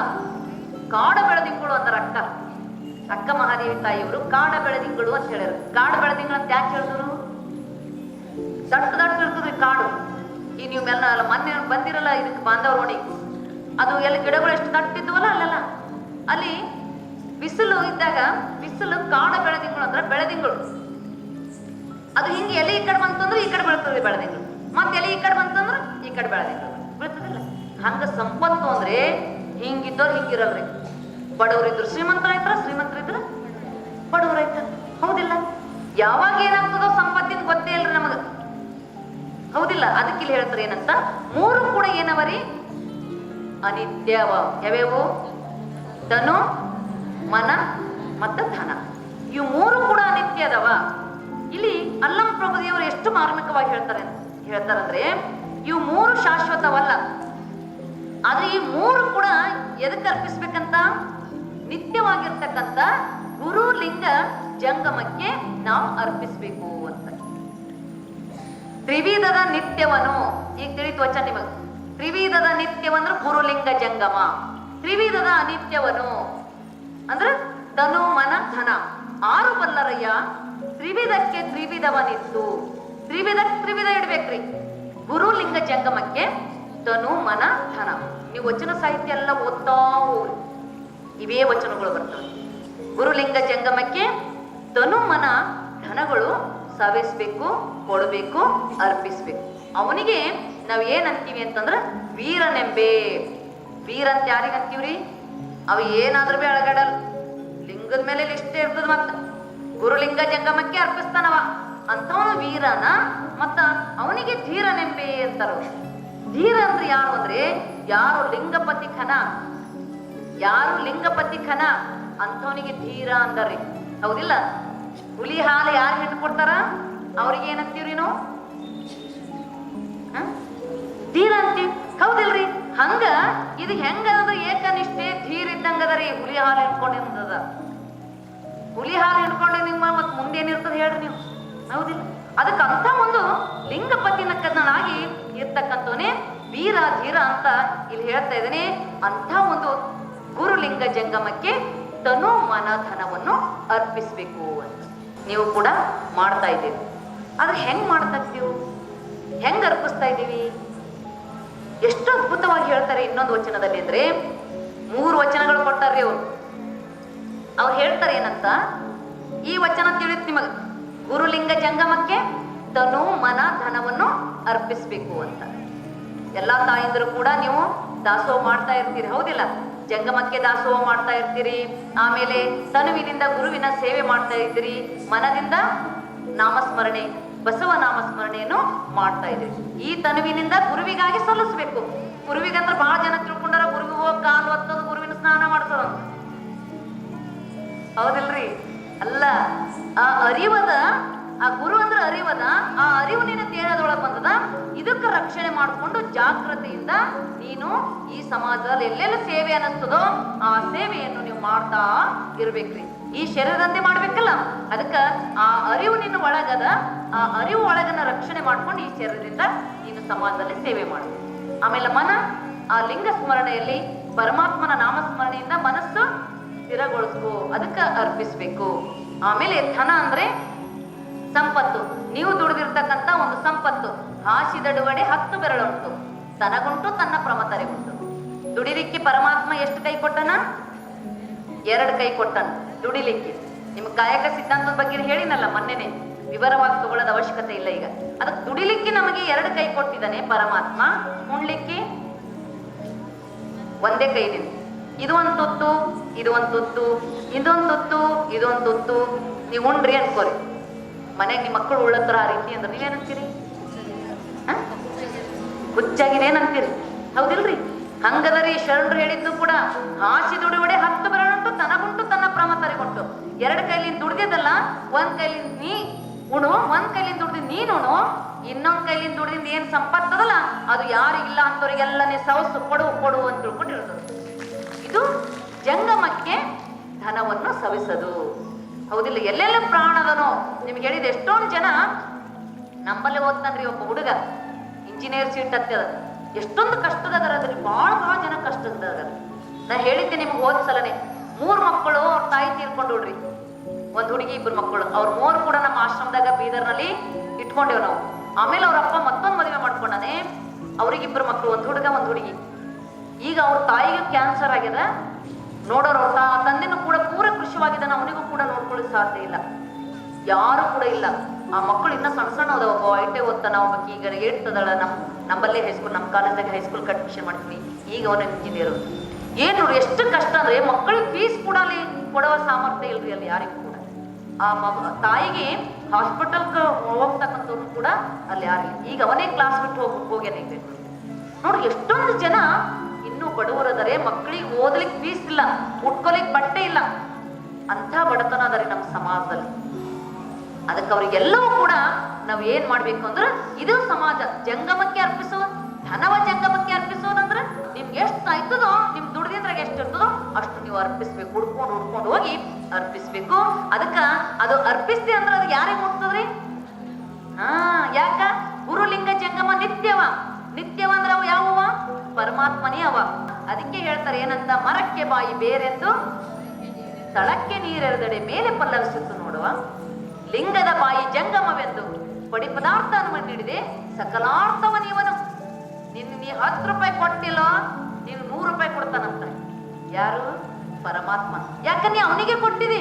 ಕಾಡ ಬೆಳೆದಿಂಗಳು ಅಂದ್ರೆ ಅಕ್ಕ ಅಕ್ಕ ಮಹಾದೇವಿ ತಾಯಿಯವರು ಕಾಡ ಬೆಳೆದಿಂಗಳು ಅಂತ ಹೇಳಿದ್ರು. ಕಾಡು ಬೆಳೆದಿಂಗಳು ಅಂತ ಯಾಕೆ ಹೇಳಿದ್ರು? ದಟ್ಟ ದಟ್ಟ ಇರ್ತದೆ ಕಾಡು. ಈ ನೀವು ಮೆಲ್ಲ ಅಲ್ಲ, ಮೊನ್ನೆ ಬಂದಿರಲ್ಲ ಇದಕ್ಕೆ ಬಾಂಧವ್ರು ನೋಡಿ ಅದು ಎಲ್ಲ ಗಿಡಗಳು ಎಷ್ಟು ದಟ್ಟಿದ್ವಲ್ಲ ಅಲ್ಲೆಲ್ಲ? ಅಲ್ಲಿ ಬಿಸಿಲು ಇದ್ದಾಗ ಬಿಸಿಲು ಕಾಡ ಬೆಳೆದಿಂಗಳು ಅಂದ್ರೆ ಬೆಳೆದಿಂಗಳು ಅದು ಹಿಂಗೆ ಎಲೆ ಈ ಕಡೆ ಬಂತಂದ್ರೆ ಈ ಕಡೆ ಬೆಳ್ತದೆ ಬೆಳೆದಿಂಗಳು ಮತ್ತೆ ಎಲೆ ಈ ಕಡೆ ಬಂತಂದ್ರೆ ಈ ಕಡೆ ಬೆಳೆದಿಂಗಳು ಬೀಳ್ತದಿಲ್ಲ ಹಂಗ ಸಂಪತ್ತು ಅಂದ್ರೆ ಹಿಂಗಿದ್ದವ್ರು ಹಿಂಗಿರಲ್ರಿ ಬಡವರಿದ್ರು ಶ್ರೀಮಂತರಾಯ್ತಾರ ಶ್ರೀಮಂತರಿದ್ರ ಬಡವರಾಯ್ತಾರ ಹೌದಿಲ್ಲ? ಯಾವಾಗ ಏನಾಗ್ತದೋ ಸಂಪತ್ತಿನ ಗೊತ್ತೇ ಇಲ್ರಿ ನಮಗ. ಹೌದಿಲ್ಲ? ಅದಕ್ಕೆ ಇಲ್ಲಿ ಹೇಳ್ತಾರೆ ಏನಂತ? ಮೂರು ಕೂಡ ಏನವರಿ? ಅನಿತ್ಯವ. ಯಾವ್ಯಾವು? ಧನು, ಮನ ಮತ್ತು ಧನ. ಇವು ಮೂರು ಕೂಡ ಅನಿತ್ಯ ಅದಾವ ಇಲ್ಲಿ ಅಲ್ಲಂ ಪ್ರಭುದೇವರು ಎಷ್ಟು ಮಾರ್ಮಿಕವಾಗಿ ಹೇಳ್ತಾರೆ, ಹೇಳ್ತಾರಂದ್ರೆ, ಇವು ಮೂರು ಶಾಶ್ವತವಲ್ಲ. ಆದ್ರೆ ಈ ಮೂರು ಕೂಡ ಎದಕ್ಕೆ ಅರ್ಪಿಸ್ಬೇಕಂತ? ನಿತ್ಯವಾಗಿರ್ತಕ್ಕಂಥ ಗುರು ಲಿಂಗ ಜಂಗಮಕ್ಕೆ ನಾವು ಅರ್ಪಿಸ್ಬೇಕು ಅಂತ. ತ್ರಿವಿಧದ ನಿತ್ಯವನು, ಈಗ ತಿಳಿತು ವಚನ ನಿಮಗ್. ತ್ರಿವಿಧದ ನಿತ್ಯವಂದ್ರೆ ಗುರುಲಿಂಗ ಜಂಗಮ. ತ್ರಿವಿಧದ ಅನಿತ್ಯವನು ಅಂದ್ರೆ ಧನು, ಮನ, ಧನ. ಆರು ಬಲ್ಲರಯ್ಯ, ತ್ರಿವಿಧಕ್ಕೆ ತ್ರಿವಿಧವನಿತ್ತು. ತ್ರಿವಿಧ ತ್ರಿವಿಧ ಇಡ್ಬೇಕ್ರಿ. ಗುರುಲಿಂಗ ಜಂಗಮಕ್ಕೆ ಧನು, ಮನ, ಧನ. ನೀವು ವಚನ ಸಾಹಿತ್ಯ ಎಲ್ಲ ಓದ್ತಾ ಹೋಗ್ರಿ ಇವೇ ವಚನಗಳು ಬರ್ತವೆ. ಗುರುಲಿಂಗ ಜಂಗಮಕ್ಕೆ ತನು ಮನ ಧನಗಳು ಸವಿಸ್ಬೇಕು, ಕೊಡಬೇಕು, ಅರ್ಪಿಸ್ಬೇಕು. ಅವನಿಗೆ ನಾವು ಏನ್ ಅಂತೀವಿ ಅಂತಂದ್ರ ವೀರನೆಂಬೆ. ವೀರ ಅಂತ ಯಾರಿಗ ಅಂತೀವ್ರಿ? ಅವ ಏನಾದ್ರೂ ಬಿ ಅಳಗಡಲ್ ಲಿಂಗದ ಮೇಲೆ ಇಷ್ಟೇ ಇರ್ತದ ಮತ್ತ. ಗುರುಲಿಂಗ ಜಂಗಮಕ್ಕೆ ಅರ್ಪಿಸ್ತಾನವ. ಅಂತವನು ವೀರನ, ಮತ್ತ ಅವನಿಗೆ ಧೀರನೆಂಬೆ ಅಂತಾರ. ಧೀರ ಅಂದ್ರೆ ಯಾರು ಅಂದ್ರೆ ಯಾರು ಲಿಂಗಪತಿ ಖನ? ಯಾರು ಲಿಂಗಪತಿ ಖನ? ಅಂಥವನಿಗೆ ಧೀರ ಅಂದರಿ ಹೌದಿಲ್ಲ? ಹುಲಿ ಹಾಲು ಯಾರು ಹಿಟ್ಟು ಕೊಡ್ತಾರ? ಅವ್ರಿಗೆ ಏನಂತೀವ್ರಿ ನಾವು? ಧೀರ ಅಂತೀವಿ. ಹೌದಿಲ್ರಿ? ಹಂಗ? ಇದು ಹೆಂಗದ ಏಕನಿಷ್ಠೆ ಧೀರ ಇದ್ದಂಗದರಿ ಹುಲಿ ಹಾಲು ಹಿಡ್ಕೊಂಡಿರ್ತದ ಹುಲಿ ಹಾಲು ಹಿಡ್ಕೊಂಡು ನಿಮ್ಮ ಮತ್ ಮುಂದೆ ಏನಿರ್ತದೆ ಹೇಳ್ರಿ ನೀವು? ಹೌದಿಲ್ಲ? ಅದಕ್ಕಂತ ಒಂದು ಲಿಂಗಪತಿ ಕನ್ನಡಾಗಿ ಇರ್ತಕ್ಕಂಥವನೇ ವೀರ ಧೀರ ಅಂತ ಇಲ್ಲಿ ಹೇಳ್ತಾ ಇದ್ದಾನೆ. ಅಂತ ಒಂದು ಗುರುಲಿಂಗ ಜಂಗಮಕ್ಕೆ ತನು ಮನ ಧನವನ್ನು ಅರ್ಪಿಸ್ಬೇಕು ಅಂತ. ನೀವು ಕೂಡ ಮಾಡ್ತಾ ಇದ್ದೀವಿ ಆದ್ರೆ ಹೆಂಗ್ ಮಾಡ್ತಾ ಇದ್ದೀವಿ ಹೆಂಗ್ ಅರ್ಪಿಸ್ತಾ ಇದ್ದೀವಿ ಎಷ್ಟು ಅದ್ಭುತವಾಗಿ ಹೇಳ್ತಾರೆ ಇನ್ನೊಂದು ವಚನದಲ್ಲಿ ಅಂದ್ರೆ, ಮೂರು ವಚನಗಳು ಕೊಟ್ಟಾರ್ರಿ ಅವರು. ಅವ್ರು ಹೇಳ್ತಾರೆ ಏನಂತ? ಈ ವಚನ ತಿಳಿತ್ ನಿಮಗೆ. ಗುರುಲಿಂಗ ಜಂಗಮಕ್ಕೆ ತನು ಮನ ಧನವನ್ನು ಅರ್ಪಿಸ್ಬೇಕು ಅಂತ. ಎಲ್ಲಾ ತಾಯಿಂದರೂ ಕೂಡ ನೀವು ದಾಸೋಹ ಮಾಡ್ತಾ ಇರ್ತೀರಿ. ಹೌದಿಲ್ಲ? ಜಂಗಮಕ್ಕೆ ದಾಸೋಹ ಮಾಡ್ತಾ ಇರ್ತೀರಿ. ಆಮೇಲೆ ತನುವಿನಿಂದ ಗುರುವಿನ ಸೇವೆ ಮಾಡ್ತಾ ಇದ್ದೀರಿ. ಮನದಿಂದ ನಾಮಸ್ಮರಣೆ, ಬಸವ ನಾಮಸ್ಮರಣೆಯನ್ನು ಮಾಡ್ತಾ ಇದ್ದೀರಿ. ಈ ತನುವಿನಿಂದ ಗುರುವಿಗಾಗಿ ಸಲ್ಲಿಸ್ಬೇಕು. ಗುರುವಿಗಂದ್ರೆ ಬಹಳ ಜನ ತಿಳ್ಕೊಂಡಾರ, ಗುರುವಿಗೆ ಹೋಗಿ ಕಾಲು ಒತ್ತೋದು ಗುರುವಿನ ಸ್ನಾನ ಮಾಡ್ತಾರ ಹೌದಿಲ್ರಿ? ಅಲ್ಲ, ಆ ಅರಿವದ ಆ ಗುರು ಅಂದ್ರೆ ಅರಿವದ, ಆ ಅರಿವು ನಿನ್ನ ದೇಹದೊಳಗೆ ಬಂದದ. ಇದಕ್ಕೆ ರಕ್ಷಣೆ ಮಾಡಿಕೊಂಡು ಜಾಗೃತಿಯಿಂದ ನೀನು ಈ ಸಮಾಜದಲ್ಲಿ ಎಲ್ಲೆಲ್ಲ ಸೇವೆ ಅನ್ನಿಸ್ತದೋ ಆ ಸೇವೆಯನ್ನು ನೀವು ಮಾಡ್ತಾ ಇರ್ಬೇಕ್ರಿ. ಈ ಶರೀರದಂತೆ ಮಾಡ್ಬೇಕಲ್ಲ? ಅದಕ್ಕ ಆ ಅರಿವು ನಿನ್ನ ಒಳಗದ, ಆ ಅರಿವು ಒಳಗನ್ನ ರಕ್ಷಣೆ ಮಾಡ್ಕೊಂಡು ಈ ಶರೀರದಿಂದ ನೀನು ಸಮಾಜದಲ್ಲಿ ಸೇವೆ ಮಾಡು. ಆಮೇಲೆ ಮನ, ಆ ಲಿಂಗ ಸ್ಮರಣೆಯಲ್ಲಿ ಪರಮಾತ್ಮನ ನಾಮಸ್ಮರಣೆಯಿಂದ ಮನಸ್ಸು ಸ್ಥಿರಗೊಳಿಸ್ಕೋ, ಅದಕ್ಕೆ ಅರ್ಪಿಸ್ಬೇಕು. ಆಮೇಲೆ ಧನ ಅಂದ್ರೆ ಸಂಪತ್ತು. ನೀವು ದುಡಿದಿರ್ತಕ್ಕಂಥ ಒಂದು ಸಂಪತ್ತು. ಹಾಸಿದಡುವಡೆ ಹತ್ತು ಬೆರಳುಂಟು. ತನಗುಂಟು ತನ್ನ ಪ್ರಮತರಿಗುಂಟು ದುಡಿಲಿಕ್ಕೆ ಪರಮಾತ್ಮ ಎಷ್ಟು ಕೈ ಕೊಟ್ಟನ? ಎರಡು ಕೈ ಕೊಟ್ಟನು. ದುಡಿಲಿಕ್ಕೆ. ನಿಮ್ ಕಾಯಕ ಸಿದ್ಧಾಂತದ ಬಗ್ಗೆ ಹೇಳಿನಲ್ಲ ಮೊನ್ನೆನೆ. ವಿವರವಾಗಿ ತಗೊಳ್ಳೋದ ಅವಶ್ಯಕತೆ ಇಲ್ಲ ಈಗ. ಅದಕ್ಕೆ ದುಡಿಲಿಕ್ಕೆ ನಮಗೆ ಎರಡು ಕೈ ಕೊಟ್ಟಿದ್ದಾನೆ ಪರಮಾತ್ಮ. ಉಣ್ಲಿಕ್ಕೆ ಒಂದೇ ಕೈಲಿಂದ ಇದು ಒಂದು ತುತ್ತು, ಇದು ಒಂದು ತುತ್ತು, ಇದೊಂದು ತುತ್ತು ಇದೊಂದು ತುತ್ತು. ನೀವು ಉಣ್ರಿ ಅನ್ಕೋರಿ ಮನೆಗೆ ನಿಮ್ಮ ಮಕ್ಕಳು ಉಳ್ಳತ್ರ ಆ ರೀತಿ ಅಂದ್ರೆ ನೀವೇನಂತೀರಿ ಹುಚ್ಚಾಗಿದೆ ಏನಂತೀರಿ ಹೌದಿಲ್ರಿ? ಹಂಗದರಿ ಶರಣರು ಹೇಳಿದ್ದು ಕೂಡ ಹಾಸಿ ದುಡಿವಡೆ ಹತ್ತು ಬರೋಣಂಟು ತನಗುಂಟು, ತನ್ನ ಪ್ರಮತರಿಗುಂಟು ಎರಡು ಕೈಲಿಂದ ದುಡ್ದಿದ್ದಲ್ಲ, ಒಂದ್ ಕೈಲಿಂದ ನೀ ಉಣು, ಒಂದ್ ಕೈಲಿಂದ ದುಡ್ದಿದ್ ನೀನು ಉಣು, ಇನ್ನೊಂದ್ ಕೈಲಿಂದ ದುಡ್ದಿಂದ ಏನ್ ಸಂಪತ್ತದಲ್ಲ, ಅದು ಯಾರು ಅಂತವ್ರಿಗೆಲ್ಲ ನೀ ಸವಸು ಕೊಡು ಕೊಡು ಅಂತ ತಿಳ್ಕೊಂಡಿರ್ತದೆ ಇದು ಜಂಗಮಕ್ಕೆ ಧನವನ್ನು ಸವಿಸದು. ಹೌದಿಲ್ಲ, ಎಲ್ಲೆಲ್ಲ ಪ್ರಾಣದನೋ? ನಿಮ್ಗೆ ಹೇಳಿದ ಎಷ್ಟೊಂದು ಜನ ನಮ್ಮಲ್ಲಿ ಓದ್ತಾನ್ರಿ ಒಬ್ಬ ಹುಡುಗ. ಇಂಜಿನಿಯರ್ ಸೀಟ್ ಹತ್ತದ ಎಷ್ಟೊಂದು ಕಷ್ಟದ ಅದ್ರಲ್ಲಿ ಭಾಳ ಭಾಳ ಜನ ಕಷ್ಟದ ಅದ ನಾ ಹೇಳಿದ್ದೆ ನಿಮ್ಗೆ ಹೋದ ಸಲನೆ, ಮೂರು ಮಕ್ಕಳು ಅವ್ರ ತಾಯಿ ತೀರ್ಕೊಂಡು ಹುಡ್ರಿ ಒಂದ್ ಹುಡುಗಿ, ಇಬ್ರು ಮಕ್ಕಳು. ಅವ್ರ ಮೂರು ಕೂಡ ನಮ್ಮ ಆಶ್ರಮದಾಗ ಬೀದರ್ನಲ್ಲಿ ಇಟ್ಕೊಂಡೇವ್ ನಾವು. ಆಮೇಲೆ ಅವ್ರ ಅಪ್ಪ ಮತ್ತೊಂದು ಮದುವೆ ಮಾಡ್ಕೊಂಡಾನೆ ಅವ್ರಿಗಿಬ್ರು ಮಕ್ಕಳು ಒಂದು ಹುಡುಗ, ಒಂದು ಹುಡುಗಿ. ಈಗ ಅವ್ರ ತಾಯಿಗೆ ಕ್ಯಾನ್ಸರ್ ಆಗ್ಯದ ನೋಡೋರು ಆ ತಂದೆನೂ ಕೂಡ ಪೂರ ಕೃಷಿವಾಗಿದ್ದಾನೆ, ಅವನಿಗೂ ಕೂಡ ನೋಡ್ಕೊಳ್ಳಿಕ್ ಸಾಧ್ಯ ಇಲ್ಲ. ಯಾರು ಕೂಡ ಇಲ್ಲ. ಆ ಮಕ್ಕಳು ಇನ್ನ ಸಣ್ಣ ಸಣ್ಣ ಅದಾವ, ಒಬ್ಬ ಐಟೆ ಓದ್ತಾನ ಒಬ್ಬಕ್ಕೆ ಈಗ ಹೇಳ್ತದಳ ನಮ್ ನಮ್ಮಲ್ಲೇ ಹೈಸ್ಕೂಲ್ ನಮ್ಮ ಕಾಲೇಜಾಗ ಹೈಸ್ಕೂಲ್ ಮಿಷನ್ ಮಾಡ್ತೀವಿ ಈಗ ಅವನ ಇಂಜಿನಿಯರ್ ಏನು ನೋಡಿ, ಎಷ್ಟು ಕಷ್ಟ ಅಂದ್ರೆ ಮಕ್ಕಳಿಗೆ ಫೀಸ್ ಕೂಡ ಅಲ್ಲಿ ಕೊಡುವ ಸಾಮರ್ಥ್ಯ ಇಲ್ರಿ ಅಲ್ಲಿ, ಯಾರಿಗೂ ಕೂಡ. ಆ ತಾಯಿಗೆ ಹಾಸ್ಪಿಟಲ್ ಹೋಗ್ತಕ್ಕಂಥವ್ರು ಕೂಡ ಅಲ್ಲಿ ಯಾರಿಲ್ಲ. ಈಗ ಅವನೇ ಕ್ಲಾಸ್ ಬಿಟ್ಟು ಹೋಗಿ ಹೋಗ್ಯಾನ ಈಗ. ನೋಡಿ, ಎಷ್ಟೊಂದು ಜನ ಇನ್ನೂ ಬಡವರದರೆ ಮಕ್ಕಳಿಗೆ ಓದಲಿಕ್ಕೆ ಫೀಸ್ ಇಲ್ಲ ಉಟ್ಕೊಲಿಕ್ ಬಟ್ಟೆ ಇಲ್ಲ. ಅಂತ ಬಡತನ ಅದರಿ ನಮ್ಮ ಸಮಾಜದಲ್ಲಿ. ಅದಕ್ಕೆ ಅವರಿಗೆಲ್ಲವೂ ಕೂಡ ನಾವು ಏನ್ ಮಾಡ್ಬೇಕು ಅಂದ್ರೆ ಇದು ಸಮಾಜ, ಜಂಗಮಕ್ಕೆ ಅರ್ಪಿಸೋ ಧನವ ಜಂಗಮಕ್ಕೆ ಅರ್ಪಿಸೋದಂದ್ರೆ ನಿಮ್ಗೆ ಎಷ್ಟು ಆಯ್ತದೋ, ನಿಮ್ ದುಡ್ದಿಂದ್ರಾಗ ಎಷ್ಟು ಇರ್ತದೋ ಅಷ್ಟು ನೀವು ಅರ್ಪಿಸ್ಬೇಕು ಹುಡ್ಕೊಂಡು ಹುಡ್ಕೊಂಡು ಹೋಗಿ ಅರ್ಪಿಸ್ಬೇಕು. ಅದಕ್ಕ ಅದು ಅರ್ಪಿಸ್ತಿ ಅಂದ್ರೆ ಅದು ಯಾರಿಗೆ ಮುಟ್ತದ್ರಿ? ಹಾ, ಯಾಕ? ಗುರುಲಿಂಗ ಜಂಗಮ ನಿತ್ಯವ. ನಿತ್ಯವ ಅಂದ್ರೆ ಯಾವವ? ಪರಮಾತ್ಮನೇ ಅವ. ಅದಕ್ಕೆ ಹೇಳ್ತಾರೆ ಏನಂತ, ಮರಕ್ಕೆ ಬಾಯಿ ಬೇರೆಂದು ತಳಕ್ಕೆ ನೀರೆರೆದಡೆ ಮೇಲೆ ಪಲ್ಲವಿಸುತ್ತು ನೋಡುವ. ಲಿಂಗದ ಬಾಯಿ ಜಂಗಮವೆಂದು ಪಡಿ ಪದಾರ್ಥವನ್ನು ನೀಡಿದೆ ಸಕಲಾರ್ಥವ ನೀವನು ನಿನ್ನ ನೀ ಹತ್ತು ರೂಪಾಯಿ ಕೊಟ್ಟಿಲ್ಲ, ನೀನು ನೂರು ರೂಪಾಯಿ ಕೊಡ್ತಾನಂತ. ಯಾರು? ಪರಮಾತ್ಮ. ಯಾಕಂದ್ರೆ ಅವನಿಗೆ ಕೊಟ್ಟಿದೆ.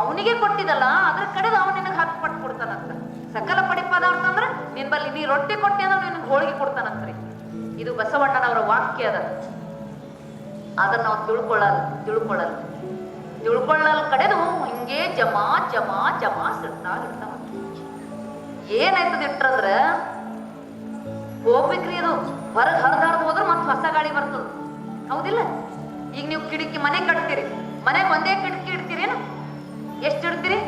ಅವನಿಗೆ ಕೊಟ್ಟಿದಲ್ಲ ಅದ್ರ ಕಡೆದು ಅವನು ನಿನಗೆ ಹತ್ತು ಪಟ್ಟು ಕೊಡ್ತಾನಂತ. ಸಕಲ ಪಡಿ ಪದಾರ್ಥ ಅಂದ್ರೆ ನಿನ್ ಬಲ್ಲಿ ನೀ ರೊಟ್ಟಿ ಕೊಟ್ಟಿ ಅಂದ್ರೆ ನಿನಗೆ ಹೋಳಿಗೆ ಕೊಡ್ತಾನಂತ್ರಿ ಇದು ಬಸವಣ್ಣನವರ ವಾಕ್ಯ ಅದ. ಅದನ್ನ ನಾವು ತಿಳ್ಕೊಳ್ಳಲ್ಲ ತಿಳ್ಕೊಳ್ಳಲ್ಲ ತಿಳ್ಕೊಳ್ಳಲ್ ಕಡೆದು ಹಿಂಗೆ ಜಮಾ ಜಮಾ ಜಮಾ ಸಿಡ್ತಾ ಇರ್ತಾವ ಏನಾಯ್ತದ ಇಟ್ರಂದ್ರ ಹೋಗ್ಬೇಕ್ರಿ ಅದು ಹೊರಗೆ ಹರಿದಾಡ್ದು ಹೋದ್ರೆ ಮತ್ತೆ ಹೊಸ ಗಾಡಿ ಬರ್ತದ. ಹೌದಿಲ್ಲ? ಈಗ ನೀವು ಕಿಟಕಿ ಮನೆ ಕಟ್ತೀರಿ. ಮನೆಗೆ ಒಂದೇ ಕಿಟಕಿ ಇಡ್ತೀರೇನು ಎಷ್ಟು ಇಡ್ತೀರಿ?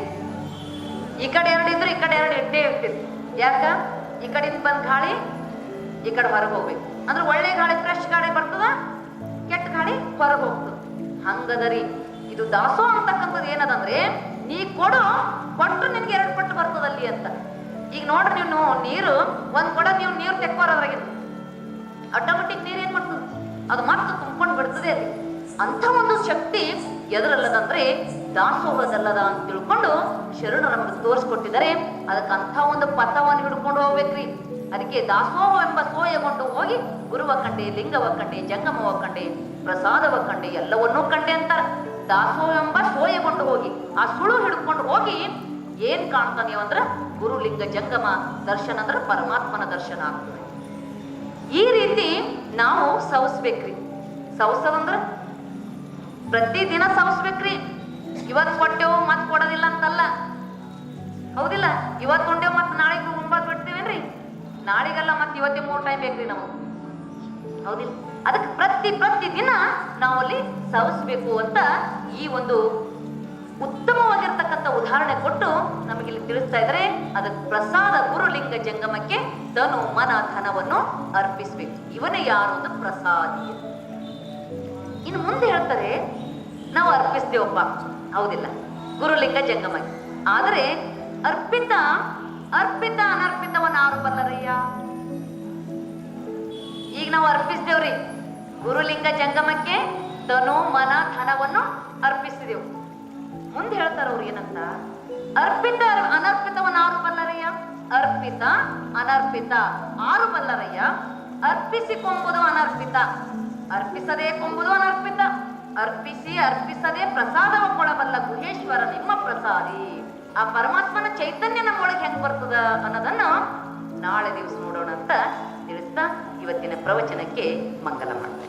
ಈ ಕಡೆ ಎರಡು ಇದ್ರೆ ಈ ಕಡೆ ಎರಡು ಇಟ್ಟೇ ಇಡ್ತೀರಿ. ಯಾಕ? ಈ ಕಡೆಯಿಂದ ಬಂದ್ ಗಾಳಿ ಈ ಕಡೆ ಹೊರಗೆ ಹೋಗ್ಬೇಕು. ಅಂದ್ರೆ ಒಳ್ಳೆ ಗಾಳಿ ಫ್ರೆಶ್ ಗಾಳಿ ಬರ್ತದ, ಕೆಟ್ಟ ಗಾಳಿ ಹೊರಗೆ ಹೋಗ್ತದ. ಹಂಗದರಿ ಇದು ದಾಸೋ ಅಂತಕ್ಕಂಥದ್ದು ಏನದಂದ್ರೆ, ನೀ ಕೊಡು ಕೊಟ್ಟು ನಿನ್ಗೆ ಎರಡು ಪಟ್ಟು ಬರ್ತದಲ್ಲಿ ಅಂತ. ಈಗ ನೋಡ್ರಿ ನೀವು ನೀರು, ಒಂದ್ ಕೊಡ ನೀವು ನೀರು ತೆಕ್ಕೋರದ್ರಾಗ ಆಟೋಮೆಟಿಕ್ ನೀರು ಏನ್ ಮಾಡ್ತದೆ? ಅದು ಮತ್ತೆ ತುಂಬಿಕೊಂಡು ಬಿಡ್ತದೆ ಅಲ್ಲಿ. ಅಂಥ ಒಂದು ಶಕ್ತಿ ಎದರಲ್ಲದಂದ್ರೆ ದಾಸೋಹದಲ್ಲದ ಅಂತ ತಿಳ್ಕೊಂಡು ಶರಣರು ನಮಗೆ ತೋರಿಸ್ಕೊಟ್ಟಿದ್ದಾರೆ. ಅದಕ್ಕೆ ಅಂಥ ಒಂದು ಪಥವನ್ನು ಹಿಡ್ಕೊಂಡು ಹೋಗ್ಬೇಕ್ರಿ. ಅದಕ್ಕೆ ದಾಸೋಹ ಎಂಬ ಸೋಯಗೊಂಡು ಹೋಗಿ ಗುರುವ ಕಂಡೆ, ಲಿಂಗವ ಕಂಡೆ, ಜಂಗಮವ ಕಂಡೆ, ಪ್ರಸಾದವ ಕಂಡೆ, ಎಲ್ಲವನ್ನೂ ಕಂಡೆ ಅಂತಾರೆ. ದಾಸೋಹ ಎಂಬ ಸೋಯಗೊಂಡು ಹೋಗಿ ಆ ಸುಳು ಹಿಡ್ಕೊಂಡು ಹೋಗಿ ಏನ್ ಕಾಣ್ತಾನೆ ಅಂದ್ರೆ ಗುರು ಲಿಂಗ ಜಂಗಮ ದರ್ಶನ ಅಂದ್ರೆ ಪರಮಾತ್ಮನ ದರ್ಶನ ಆಗ್ತದೆ. ಈ ರೀತಿ ನಾವು ಸವಸ್ಬೇಕ್ರಿ. ಸವಸದಂದ್ರ ಪ್ರತಿದಿನ ಸವಸ್ಬೇಕ್ರಿ. ಇವತ್ ಕೊಟ್ಟೆವು ಮತ್ ಕೊಡೋದಿಲ್ಲ ಅಂತಲ್ಲ. ಹೌದಿಲ್ಲ? ಇವತ್ ಕೊಂಡೆವು ಮತ್ ನಾಳೆ ಮುಂಬಾದ್ ಬಿಡ್ತೀವೇನ್ರಿ? ನಾಳೆಗೆಲ್ಲ ಮತ್ತೆ ಇವತ್ತೇ ಮೂರು ಟೈಮ್ ಬೇಕ್ರಿ ನಾವು ಹೌದಿಲ್ಲ? ಅದಕ್ಕೆ ಪ್ರತಿ ಪ್ರತಿ ದಿನ ನಾವಲ್ಲಿ ಸವಿಸ್ಬೇಕು ಅಂತ ಈ ಒಂದು ಉತ್ತಮವಾಗಿರ್ತಕ್ಕಂಥ ಉದಾಹರಣೆ ಕೊಟ್ಟು ನಮಗಿಲ್ಲಿ ತಿಳಿಸ್ತಾ ಇದ್ರೆ ಅದಕ್ಕೆ ಪ್ರಸಾದ ಗುರುಲಿಂಗ ಜಂಗಮಕ್ಕೆ ತನು ಮನ, ಧನವನ್ನು ಅರ್ಪಿಸ್ಬೇಕು. ಇವನೇ ಯಾರು ಅಂತ ಪ್ರಸಾದಿ. ಇನ್ನು ಮುಂದೆ ಹೇಳ್ತಾರೆ, ನಾವು ಅರ್ಪಿಸ್ತೇವಪ್ಪ. ಹೌದಿಲ್ಲ? ಗುರುಲಿಂಗ ಜಂಗಮಕ್ಕೆ. ಆದರೆ ಅರ್ಪಿತ ಅರ್ಪಿತ ಅನರ್ಪಿತವನ್ನ ಯಾರು ಬಲ್ಲರಯ್ಯ? ಈಗ ನಾವು ಅರ್ಪಿಸ್ತೇವ್ರಿ ಗುರುಲಿಂಗ ಜಂಗಮಕ್ಕೆ ತನು ಮನ ಧನವನ್ನು ಅರ್ಪಿಸಿದೆವು. ಮುಂದೆ ಹೇಳ್ತಾರ ಅವ್ರು ಏನಂತ? ಅರ್ಪಿತ ಅನರ್ಪಿತವನ್ನ ಆರು ಬಲ್ಲರಯ್ಯ? ಅರ್ಪಿತ, ಅನರ್ಪಿತ. ಆರು ಬಲ್ಲರಯ್ಯ? ಅರ್ಪಿಸಿಕೊಂಬುದು ಅನರ್ಪಿತ. ಅರ್ಪಿಸದೆ ಕೊಂಬುದು ಅನರ್ಪಿತ. ಅರ್ಪಿಸಿ, ಅರ್ಪಿಸದೆ ಪ್ರಸಾದವ ಕೊಡಬಲ್ಲ ಗುಹೇಶ್ವರ ನಿಮ್ಮ ಪ್ರಸಾದಿ. ಆ ಪರಮಾತ್ಮನ ಚೈತನ್ಯ ನಮ್ಮೊಳಗೆ ಹೆಂಗ್ ಬರ್ತದ ಅನ್ನೋದನ್ನ ನಾಳೆ ದಿವಸ ನೋಡೋಣ ಅಂತ ತಿಳಿಸ್ತಾ ಇವತ್ತಿನ ಪ್ರವಚನಕ್ಕೆ ಮಂಗಲ ಮಾಡ್ತೇನೆ